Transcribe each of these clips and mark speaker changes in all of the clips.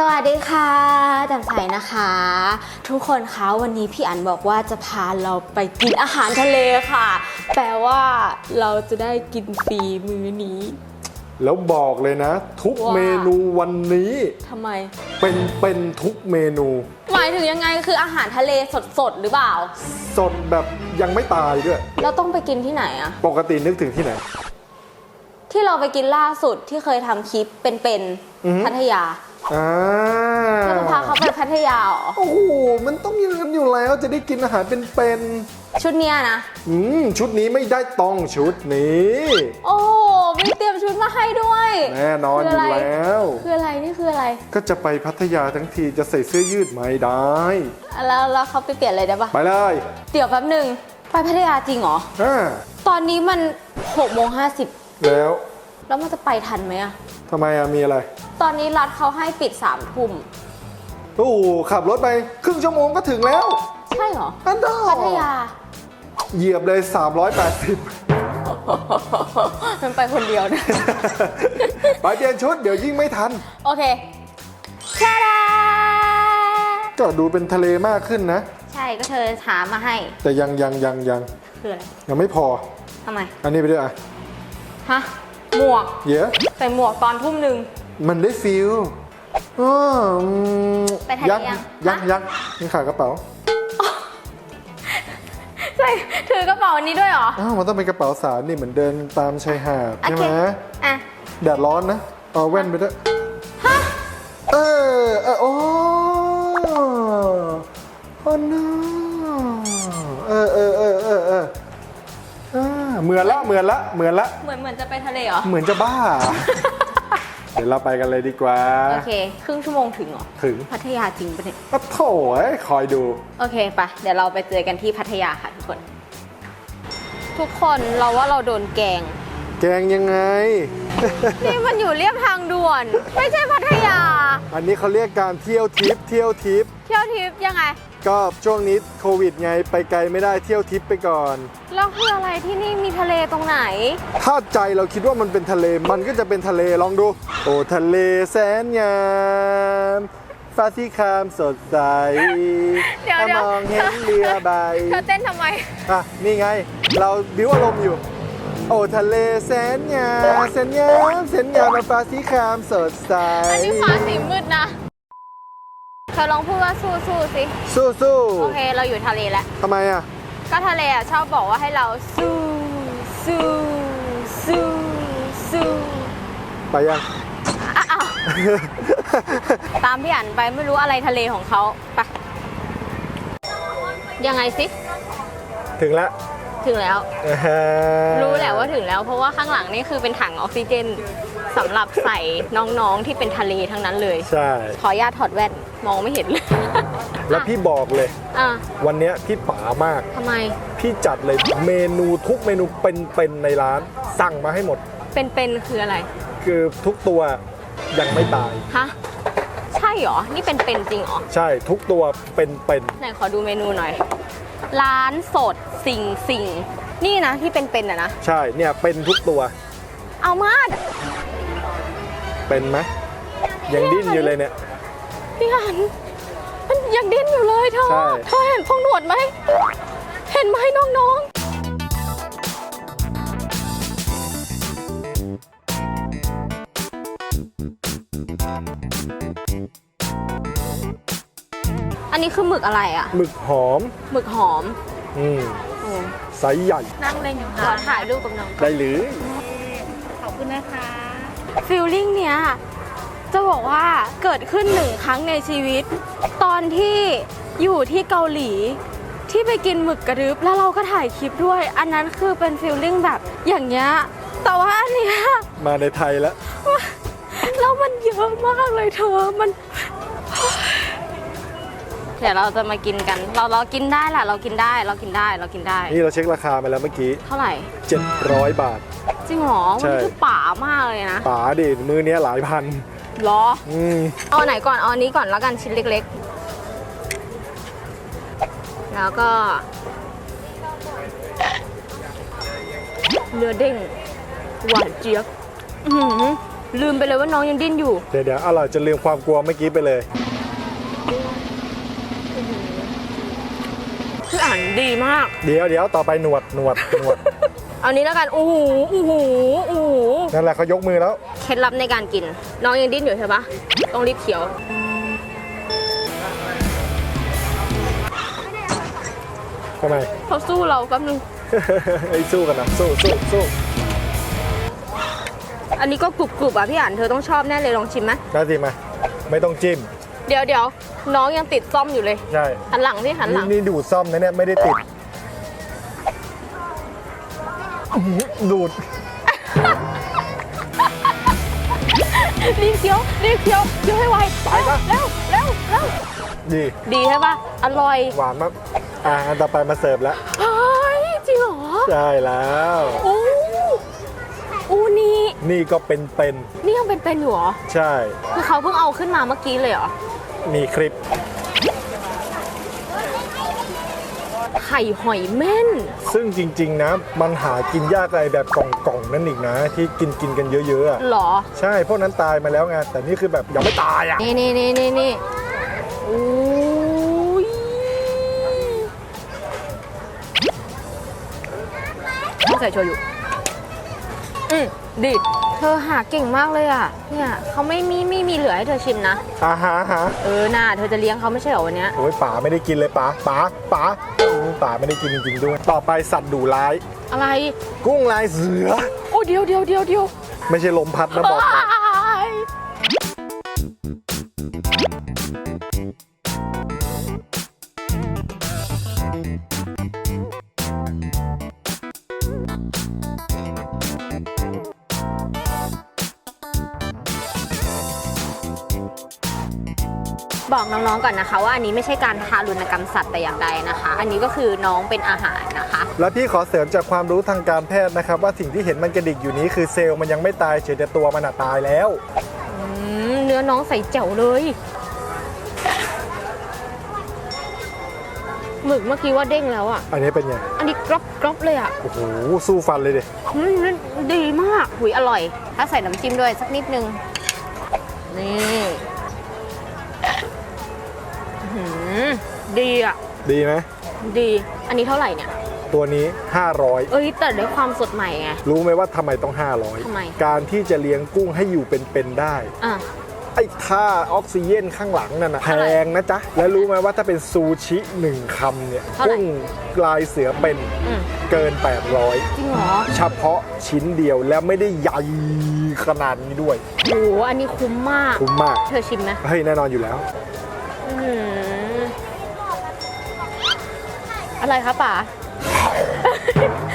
Speaker 1: สวัสดีค่ะแจ่มใสนะคะ ทุกคนคะวันนี้พี่อันบอกว่าจะพาเราไปกินอาหารทะเลค่ะ แปลว่าเราจะได้กินฟรีมื้อนี้
Speaker 2: แล้วบอกเลยนะ ทุก
Speaker 1: ว่า
Speaker 2: เมนูวันนี้
Speaker 1: ทำไม
Speaker 2: เป็นเป็นทุกเมนู
Speaker 1: หมายถึงยังไงคืออาหารทะเลสดๆหรือเปล่า
Speaker 2: สดแบบยังไม่ตายด้วย
Speaker 1: เราต้องไปกินที่ไหนอะ
Speaker 2: ปกตินึกถึงที่ไหน
Speaker 1: ที่เราไปกินล่าสุดที่เคยทำคลิปเป็น
Speaker 2: อือฮึ
Speaker 1: ๆพัทยา
Speaker 2: อ่า
Speaker 1: เราจะพาเขาไปพัทยาเหรอ
Speaker 2: โอ้โห มันต้องอยืนอยู่แล้วจะได้กินอาหารเป็นเป็น
Speaker 1: ชุดเนี้ยนะ
Speaker 2: ๆอืมชุดนี้ไม่ได้ต้องชุดนี้
Speaker 1: โอ้โหมีเตรียมชุดมาให้ด้วย
Speaker 2: แน่นอนอยู่แล้ว
Speaker 1: คืออะไรนี่คืออะไร
Speaker 2: ก็จะไปพัทยาทั้งทีจะใส่เสื้อยืดไม่ได้
Speaker 1: แล้วแล้วเขาไปเปลี่ยนอะไรได้ปะ
Speaker 2: ไปเลย
Speaker 1: เดี๋ยวแป๊บหนึ่งไปพัทยาจริงเหรอ
Speaker 2: อ่า
Speaker 1: ตอนนี้มัน6โมง50
Speaker 2: แล้ว
Speaker 1: แล้วมันจะไปทันไหมอะ
Speaker 2: ทำไมอะมีอะไร
Speaker 1: ตอนนี้รัฐเขาให้ปิด3ทุ่ม
Speaker 2: โอ้โหขับรถไปครึ่งชั่วโมงก็ถึงแล้ว
Speaker 1: ใช่เหรอ
Speaker 2: อันดอ
Speaker 1: พัทยา
Speaker 2: เหยียบเลย
Speaker 1: มันไปคนเดียวนะ
Speaker 2: 380ไปเปลี่ยนชุดเดี๋ยวยิ่งไม่ทัน
Speaker 1: โอเคชาดา
Speaker 2: ก็ดูเป็นทะเลมากขึ้นนะ
Speaker 1: ใช่ก็เธอถามมาให้
Speaker 2: แต่ยังยังยังยัง
Speaker 1: คืออะไร
Speaker 2: ยังไม่พอ
Speaker 1: ทำไม
Speaker 2: อันนี้ไปด้วยอะ
Speaker 1: ฮะหมวก
Speaker 2: เยอะ
Speaker 1: ใส่หมวกตอนทุ่มหนึ่ง
Speaker 2: มันได้ฟิลอ้ออืม
Speaker 1: ไปทะเล
Speaker 2: ยัก
Speaker 1: ยัง
Speaker 2: ยัก
Speaker 1: ฮะ
Speaker 2: ยักนี่ขากระเป๋า
Speaker 1: ใช่ถือกระเป๋านี้ด้วยเหรอ
Speaker 2: อ้าว มันต้องเป็นกระเป๋าสารนี่เหมือนเดินตามชายหาด
Speaker 1: โอ
Speaker 2: ใช่
Speaker 1: เค
Speaker 2: ไหม
Speaker 1: อะ
Speaker 2: แดดร้อนนะ เอาแว่นไปด้วยเออเออโอ้โอ้ no เออเออเออเออเอออ่าเหมือนละ เหมือนละ เหมือนละ
Speaker 1: เหมือนเหมือนจะไปทะเลเหรอ
Speaker 2: เหมือนจะบ้า เดี๋ยวเราไปกันเลยดีกว่า
Speaker 1: โอเค ครึ่งชั่วโมงถึงเหรอ
Speaker 2: ถึง
Speaker 1: พัทยาจริงปะเนี่ย
Speaker 2: อะโถเอ้ยคอยดู
Speaker 1: โอเคไปะเดี๋ยวเราไปเจอกันที่พัทยาค่ะทุกคน ทุกคนเราว่าเราโดนแกง
Speaker 2: แกงยังไง
Speaker 1: นี่มันอยู่เรียบทางด่วน ไม่ใช่พัทยา
Speaker 2: อันนี้เขาเรียกการเที่ยวทิปเที่ยวทิป
Speaker 1: เที่ยวทิพย์ยังไง
Speaker 2: ก็ช่วงนี้โควิดไงไปไกลไม่ได้เที่ยวทิปไปก่อน
Speaker 1: แล้วคืออะไรที่นี่มีทะเลตรงไหน
Speaker 2: ถ้าใจเราคิดว่ามันเป็นทะเลมันก็จะเป็นทะเลลองดู โอ้ทะเลแสนงามฟ้าที่ครามสดใส
Speaker 1: เดี๋ยวเดี๋ยว
Speaker 2: มองเห็นเรือใบ
Speaker 1: เธอเต้นทำไม
Speaker 2: อะ นี่ไง เราบิ้วอารมณ์อยู่ โอ้ทะเลแสนงามแสนงามแสนงามฟ้าที่ครามสดใส
Speaker 1: อันนี้ฟ้าสีมืดนะ เธอลองพูดว่าสู้สู้ๆสิ
Speaker 2: สู้สู้
Speaker 1: โอเค เราอยู่ทะเลแล้ว
Speaker 2: ทำไมอะ
Speaker 1: ก็ทะเลอะชอบบอกว่าให้เราสู้สู้สู้สู้
Speaker 2: ไปยัง
Speaker 1: อ้าวตามพี่อันไปไม่รู้อะไรทะเลของเขาไป ยังไงสิ
Speaker 2: ถึงแล้ว
Speaker 1: ถึงแล้ว
Speaker 2: อ่าฮะ
Speaker 1: รู้แหละว่าถึงแล้ว เพราะว่าข้างหลังนี่คือเป็นถังออกซิเจนสำหรับใส่น้องๆที่เป็นทะเลทั้งนั้นเลย
Speaker 2: ใช่
Speaker 1: ขออนุญาตถอดแว่น มองไม่เห็นเลย
Speaker 2: แล้วพี่บอกเลย
Speaker 1: อะ
Speaker 2: วันเนี้ยพี่ป๋ามาก
Speaker 1: ทำไม
Speaker 2: พี่จัดเลยเมนูทุกเมนูเป็นๆในร้าน สั่งมาให้หมด
Speaker 1: เป็นๆคืออะไร
Speaker 2: คือทุกตัวยังไม่ตาย
Speaker 1: ฮะใช่เหรอ นี่เป็นเป็นจริงเหรอ
Speaker 2: ใช่ทุกตัวเป็น
Speaker 1: ไหนขอดูเมนูหน่อย ร้านสดสิ่งสิ่ง นี่นะที่เป็นเป็นอะนะ
Speaker 2: ๆใช่เนี่ยเป็นทุกตัว
Speaker 1: เอามาด
Speaker 2: เป็นไหมยังดิ้นอยู่เลยเนี่ย
Speaker 1: พี่หันมันยังดิ้นอยู่เลยเธอ
Speaker 2: ใช่
Speaker 1: เธอเห็นพงหนวดไหม เห็นไหมน้องๆ อันนี้คือหมึกอะไรอะ
Speaker 2: หมึกหอม
Speaker 1: หมึกหอม
Speaker 2: อืม
Speaker 1: โอ้
Speaker 2: ไซส์ใหญ่
Speaker 1: นั่งเล่นอยู่ขอถ่ายรูปกับน้อง
Speaker 2: ได้หรือ
Speaker 1: ขอบคุณนะคะ ฟิลลิ่งเนี้ย จะบอกว่าเกิดขึ้นหนึ่งครั้งในชีวิต ตอนที่อยู่ที่เกาหลี ที่ไปกินหมึกกระดึบแล้วเราก็ถ่ายคลิปด้วย อันนั้นคือเป็นฟิลลิ่งแบบอย่างเงี้ยแต่ว่าอันเนี้ย
Speaker 2: มาในไทยแล้ว
Speaker 1: แล้วมันเยอะมากเลยเธอ มัน เดี๋ยวเราจะมากินกัน เราเรากินได้แหละเรากินได้ เรากินได้ เรากินได้
Speaker 2: นี่เราเช็คราคามาแล้วเมื่อกี้
Speaker 1: เท่าไหร่
Speaker 2: 700 บาท
Speaker 1: จริงเหรอ
Speaker 2: ใช่
Speaker 1: วันนี้คือป่ามากเลยนะ
Speaker 2: ป๋าดิมือเนี้ยหลายพัน
Speaker 1: เหรอ
Speaker 2: อืม
Speaker 1: เอาไหนก่อน เอาอันนี้ก่อนแล้วกันชิ้นเล็กๆ แล้วก็ เนื้อเด้ง หวานเจี๊ยบอื้อหือลืมไปเลยว่าน้องยังดิ้นอยู่
Speaker 2: เดี๋ยวเดี๋ยวอร่อยจนลืมความกลัวเมื่อกี้ไปเลย
Speaker 1: พี่อ่านดีมาก
Speaker 2: เดี๋ยวเดี๋ยวต่อไปหนวดหนวดหนวด
Speaker 1: เอานี้แล้วกันโอ้โหโอ้โหโอ้โห
Speaker 2: นั่นแหละเขายกมือแล้ว
Speaker 1: เคล็ดลับในการกิน น้องยังดิ้นอยู่ใช่ปะต้องรีบเคี้ยว
Speaker 2: ทำไม
Speaker 1: เขาสู้เราแป๊บนึง
Speaker 2: ไอ้สู้กันนะ สู้สู้สู้
Speaker 1: อันนี้ก็กรุบกรุบๆอะพี่อ่านเธอต้องชอบแน่เลยลองชิมไหม
Speaker 2: ได้สิมา ไม่ต้องจิ้ม
Speaker 1: เดี๋ยวเดี๋ยวน้องยังติดซ่อมอยู่เลย
Speaker 2: ใช่
Speaker 1: หันหลังที่หันห
Speaker 2: นี่
Speaker 1: ลัง
Speaker 2: นี่ดูดซ่อมนะเนี่ย ไม่ได้ติด ดูด
Speaker 1: รีบเคี้ยวรีบเคี้ยวเคี้ยวให้ไว
Speaker 2: ไปปะ
Speaker 1: เร็วเร็วเร็ว
Speaker 2: ดี
Speaker 1: ดีใช่ปะอร่อย
Speaker 2: หวานมากอะอันต่อไปมาเสิร์ฟแล้ว
Speaker 1: เฮ้ยจริงเหรอ
Speaker 2: ใช่แล้ว
Speaker 1: อู้อูนี่
Speaker 2: นี่ก็เป็นเป็น
Speaker 1: นี่ยังเป็นเป็นอยู่เหรอ
Speaker 2: ใช่
Speaker 1: คือเขาเพิ่งเอาขึ้นมาเมื่อกี้เลยเหรอ
Speaker 2: มีคลิป
Speaker 1: ไข่หอยเม่น
Speaker 2: ซึ่งจริงๆนะมันหากินยากอะไรแบบกล่องๆนั่นอีกนะ ที่กินกินกันเยอะๆอะ
Speaker 1: เหรอ
Speaker 2: ใช่พวกนั้นตายมาแล้วไงแต่นี่คือแบบยังไม่ตายอะ
Speaker 1: นี่นี่นี่นี่นี่โอ้ยต้องใส่โชยุอืมดี เธอหาเก่งมากเลยอะ เนี่ยเขาไม่มีไม่มีเหลือให้เธอชิมนะ
Speaker 2: อาหาหา
Speaker 1: เออน่าเธอจะเลี้ยงเขาไม่ใช่เหรอวันเนี้ย
Speaker 2: โอ้ยป๋าไม่ได้กินเลยป๋าป๋าป๋าอืมป๋าไม่ได้กินจริงๆด้วย ต่อไปสัตว์ดุร้าย
Speaker 1: อะไร
Speaker 2: กุ้งลายเสือ
Speaker 1: โอ้เดียวเดียวเดียวเดียว
Speaker 2: ไม่ใช่ลมพัดนะบอกก่อน
Speaker 1: บอกน้องๆก่อนนะคะ ว่าอันนี้ไม่ใช่การทารุณกรรมสัตว์แต่อย่างใดนะคะ อันนี้ก็คือน้องเป็นอาหารนะคะ
Speaker 2: แล้วพี่ขอเสริมจากความรู้ทางการแพทย์นะครับ ว่าสิ่งที่เห็นมันกระดิกอยู่นี้คือเซลล์มันยังไม่ตายเฉยแต่ตัวมันอะตายแล้ว
Speaker 1: อืมเนื้อน้องใส่แจ๋วเลยหมึกเมื่อกี้ว่าเด้งแล้วอะ
Speaker 2: อันนี้เป็นไง
Speaker 1: อันนี้กรอบกรอบเลยอะ
Speaker 2: โอ้โห สู้ฟันเลยดิ
Speaker 1: อืมนั่นดีมากหุยอร่อย ถ้าใส่น้ำจิ้มด้วยสักนิดนึง นี่ อื้อหือดีอะ
Speaker 2: ดีไหม
Speaker 1: ดี อันนี้เท่าไหร่เนี่ย
Speaker 2: ตัวนี้ 500
Speaker 1: เอ้ยแต่ด้วยความสดใหม่ไง
Speaker 2: รู้ไหมว่าทำไมต้อง
Speaker 1: ทำไม
Speaker 2: 500 การที่จะเลี้ยงกุ้งให้อยู่เป็นๆได้
Speaker 1: อะ
Speaker 2: ไอ้ท่าออกซิเจนข้างหลังนั่นนะแพ
Speaker 1: เท่าไหร่
Speaker 2: งนะจ๊ะ แล้วรู้ไหมว่าถ้าเป็นซูชิหนึ่งคำเนี่ย
Speaker 1: เท่าไหร่
Speaker 2: กุ้งลายเสือเป็น
Speaker 1: อืม
Speaker 2: เกิน
Speaker 1: จริงเหรอ
Speaker 2: 800 เฉพาะชิ้นเดียวแล้วไม่ได้ใหญ่ขนาดนี้ด้วย
Speaker 1: โหอันนี้คุ้มมาก
Speaker 2: คุ้มมาก
Speaker 1: เธอชิมไหม
Speaker 2: เฮ้ยแน่นอนอยู่แล้ว
Speaker 1: อะไรคะป๋า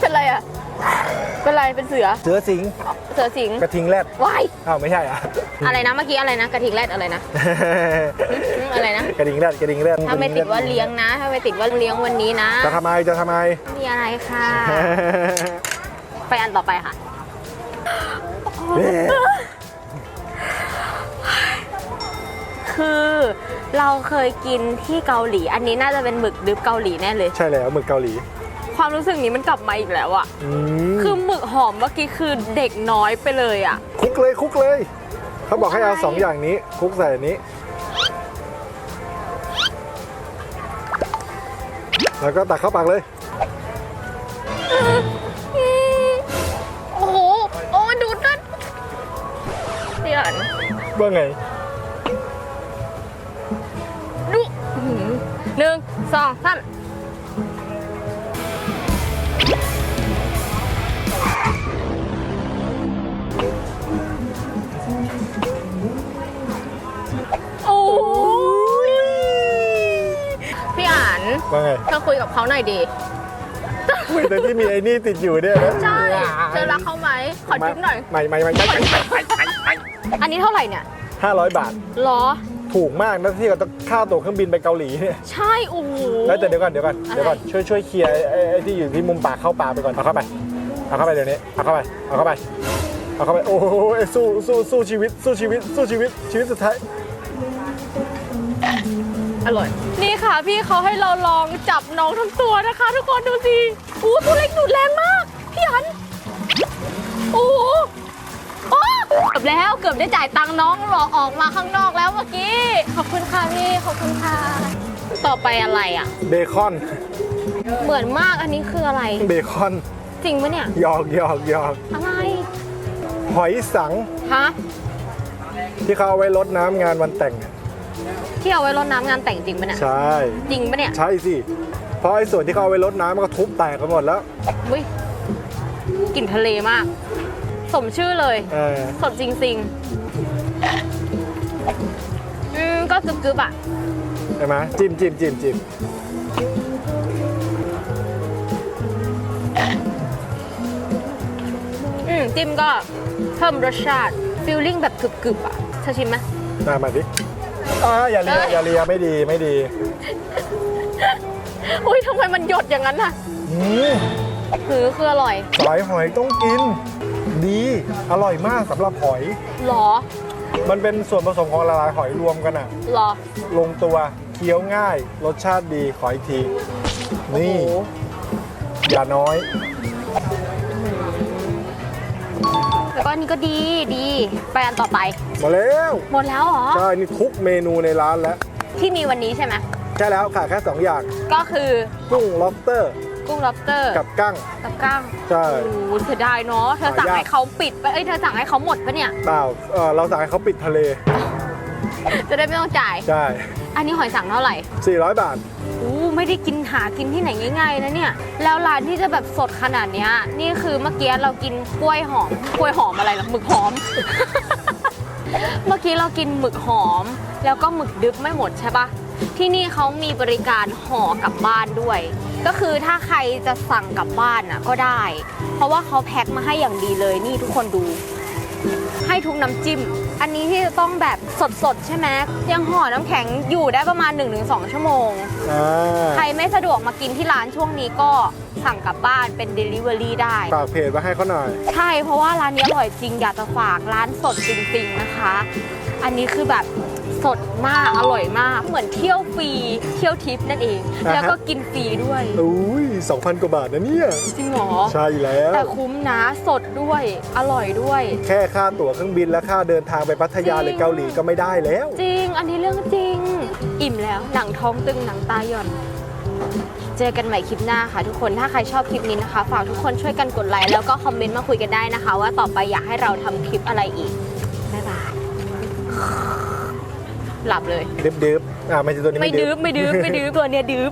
Speaker 1: เป็นไรอะ เป็นไรเป็นเสือ
Speaker 2: เสือสิง
Speaker 1: เสือสิง
Speaker 2: กระทิงแรด
Speaker 1: วาย
Speaker 2: อ้าวไม่ใช่อะ
Speaker 1: อะไรนะเมื่อกี้อะไรนะกระทิงแรดอะไรนะอืมอะไรนะ
Speaker 2: กระทิงแรดกระทิงแรด
Speaker 1: ถ้าไม่ติดว่าเลี้ยงนะ ถ้าไม่ติดว่าเลี้ยงวันนี้นะ
Speaker 2: จะทำไมจะทำไม
Speaker 1: มีอะไรค่ะ ไปอันต่อไปค่ะ เราเคยกินที่เกาหลี อันนี้น่าจะเป็นหมึกดึบเกาหลีแน่เลย
Speaker 2: ใช่แล้วหมึกเกาหลี
Speaker 1: ความรู้สึกนี้มันกลับมาอีกแล้วอะ
Speaker 2: อืม
Speaker 1: คือหมึกหอมเมื่อกี้คือเด็กน้อยไปเลยอะ
Speaker 2: คุกเลยคุกเลย เขาบอกให้เอาสองอย่างนี้คุกใส่อันนี้ แล้วก็ตักเข้าปากเลย
Speaker 1: โอ้โห โอ้ดูดนั่นเดี๋ยว
Speaker 2: ว่าไง
Speaker 1: สองสามโอ้ยพี่อ่าน
Speaker 2: ว่าไง
Speaker 1: เธอคุยกับเขาหน่อยดี
Speaker 2: คุยแต่ที่มีไอ้นี่ติดอยู่เนี่ยนะ
Speaker 1: ใช่เธอรักเขาไหม ขอจุ๊บหน่อย
Speaker 2: ไม่ไม่ไม่ไม่ไม่ไม่ไม่
Speaker 1: อันนี้เท่าไหร่เนี่ย
Speaker 2: ห้าร้อยบาท
Speaker 1: หรอ
Speaker 2: ถูกมากนะที่เราต้องค่าตั๋วเครื่องบินไปเกาหลีเนี่ย
Speaker 1: ใช่โอ้โห
Speaker 2: แล้วแต่เดี๋ยวก่อนเดี๋ยวก่อน
Speaker 1: อะไร
Speaker 2: เดี๋ยวก่อนช่วยช่วยเคลียร์ไอ้ไอ้ที่อยู่ที่มุมปากเข้าปากไปก่อนเอาเข้าไปเอาเข้าไปเดี๋ยวนี้เอาเข้าไปเอาเข้าไปเอาเข้าไปโอ้โหสู้สู้สู้ชีวิตสู้ชีวิตสู้ชีวิตชีวิตสุดท้าย
Speaker 1: อร่อย นี่ค่ะพี่เขาให้เราลองจับน้องทั้งตัวนะคะ ทุกคนดูสิอู้ตัวเล็กดูดแรงมาก พี่อันโอ้ โหโอ้จบแล้วได้จ่ายตังค์น้องหรอออกมาข้างนอกแล้วเมื่อกี้ ขอบคุณค่ะพี่ ขอบคุณค่ะ ต่อไปอะไรอะ
Speaker 2: เบคอน
Speaker 1: เหมือนมากอันนี้คืออะไร
Speaker 2: เบคอน
Speaker 1: จริงปะเนี่ย
Speaker 2: หยอกหยอกหยอก
Speaker 1: อะไร
Speaker 2: หอยสัง
Speaker 1: ฮะ
Speaker 2: ที่เขาเอาไว้รดน้ำงานวันแต่งอะ
Speaker 1: ที่เอาไว้รดน้ำงานแต่งจริงปะเนี่ย
Speaker 2: ใช่
Speaker 1: จริงปะเนี่ย
Speaker 2: ใช่สิ เพราะไอ้ส่วนที่เขาเอาไว้รดน้ำมันก็ทุบแตกกันหมดแล้ว
Speaker 1: อุ้ยกลิ่นทะเลมาก สมชื่อเลย
Speaker 2: เออ
Speaker 1: สดจริงๆอืมก็กรึบๆอะ
Speaker 2: ใช่ไหมจิ้มจิ้มจิ้มจิ้ม
Speaker 1: อืมจิ้มก็เพิ่มรสชาติฟิลลิ่งแบบกรึบๆอะเธอชิมไหม
Speaker 2: มามาดิอ่าอย่าเลีย
Speaker 1: เอ้ย
Speaker 2: อย่าเลียไม่ดีไม่ดี
Speaker 1: อุ้ยทำไมมันหยดอย่างนั้นอะ
Speaker 2: อืม
Speaker 1: คือคืออร่อย
Speaker 2: สายหอยต้องกิน ดี อร่อยมากสำหรับหอย
Speaker 1: หรอ
Speaker 2: มันเป็นส่วนผสมของละลายหอยรวมกันอะ
Speaker 1: หรอ
Speaker 2: ลงตัวเคี้ยวง่าย รสชาติดีขออีกที นี่
Speaker 1: โอ้โห
Speaker 2: อย่าน้อย
Speaker 1: แล้วก็อันนี้ก็ดีดี ไปอันต่อไป
Speaker 2: มาแล้ว
Speaker 1: หมดแล้วเหรอ
Speaker 2: ใช่ นี่ทุกเมนูในร้านแล้ว
Speaker 1: ที่มีวันนี้ใช่ไหม
Speaker 2: ใช่แล้วขาดแค่ 2 อย่าง
Speaker 1: ก็คือ
Speaker 2: กุ้ง lobster
Speaker 1: กุ้ง lobster
Speaker 2: กับกั้ง
Speaker 1: กับก้าง
Speaker 2: ใช่
Speaker 1: โอ้โหเสียดายเนาะ เธอสั่ง
Speaker 2: หายาก
Speaker 1: ให้เขาปิดไปเอ้ย เธอสั่งให้เขาหมดปะเนี่ย
Speaker 2: เปล่าเอ่อเราสั่งให้เขาปิดทะเล
Speaker 1: จะได้ไม่ต้องจ่าย
Speaker 2: ใช่
Speaker 1: อันนี้หอยสั่งเท่าไหร่
Speaker 2: 400 บาท
Speaker 1: อู้ไม่ได้กินหากินที่ไหนง่ายๆนะเนี่ย แล้วร้านที่จะแบบสดขนาดเนี้ย นี่คือเมื่อกี้เรากินกล้วยหอม กล้วยหอมอะไรล่ะหมึกหอม เมื่อกี้เรากินหมึกหอม แล้วก็หมึกดึกไม่หมดใช่ปะที่นี่เขามีบริการห่อกลับบ้านด้วย ก็คือถ้าใครจะสั่งกลับบ้านน่ะก็ได้ เพราะว่าเขาแพ็คมาให้อย่างดีเลยนี่ทุกคนดู ให้ทุกน้ำจิ้ม อันนี้ที่จะต้องแบบสดๆ ใช่ไหมยังห่อน้ำแข็งอยู่ได้ประมาณ 1-2 ชั่วโมง
Speaker 2: อ่า
Speaker 1: ใครไม่สะดวกมากินที่ร้านช่วงนี้ก็สั่งกลับบ้านเป็น Delivery ได้
Speaker 2: ฝากเพจไว้ให้เขาหน่อย
Speaker 1: ใช่เพราะว่าร้านนี้อร่อยจริงอยากจะฝากร้านสดจริงๆนะคะ อันนี้คือแบบ สดมากอร่อยมาก เหมือนเที่ยวฟรีเที่ยวทิปนั่นเอง
Speaker 2: อ่าฮะ
Speaker 1: แล้วก็กินฟรีด้วย
Speaker 2: อุ้ย2,000 กว่าบาทนะเนี่ย
Speaker 1: จริงเหรอ
Speaker 2: ใช่แล้ว
Speaker 1: แต่คุ้มนะสดด้วยอร่อยด้วย
Speaker 2: แค่ค่าตั๋วเครื่องบินและค่าเดินทางไปพัทยา
Speaker 1: จริง
Speaker 2: หรือเกาหลีก็ไม่ได้แล้ว
Speaker 1: จริง อันนี้เรื่องจริง อิ่มแล้ว หนังท้องตึง หนังตาหย่อน เจอกันใหม่คลิปหน้าค่ะทุกคน ถ้าใครชอบคลิปนี้นะคะ ฝากทุกคนช่วยกันกดไลค์ แล้วก็คอมเมนต์มาคุยกันได้นะคะ ว่าต่อไปอยากให้เราทำคลิปอะไรอีก บ๊ายบาย หลับเลย
Speaker 2: ดึบดึบอ่าไม่ใช่ตัวนี้
Speaker 1: ไม่
Speaker 2: ไม่
Speaker 1: ดื้อไม่ดื้อไม่ดื้อตัวเนี้ยดื้อ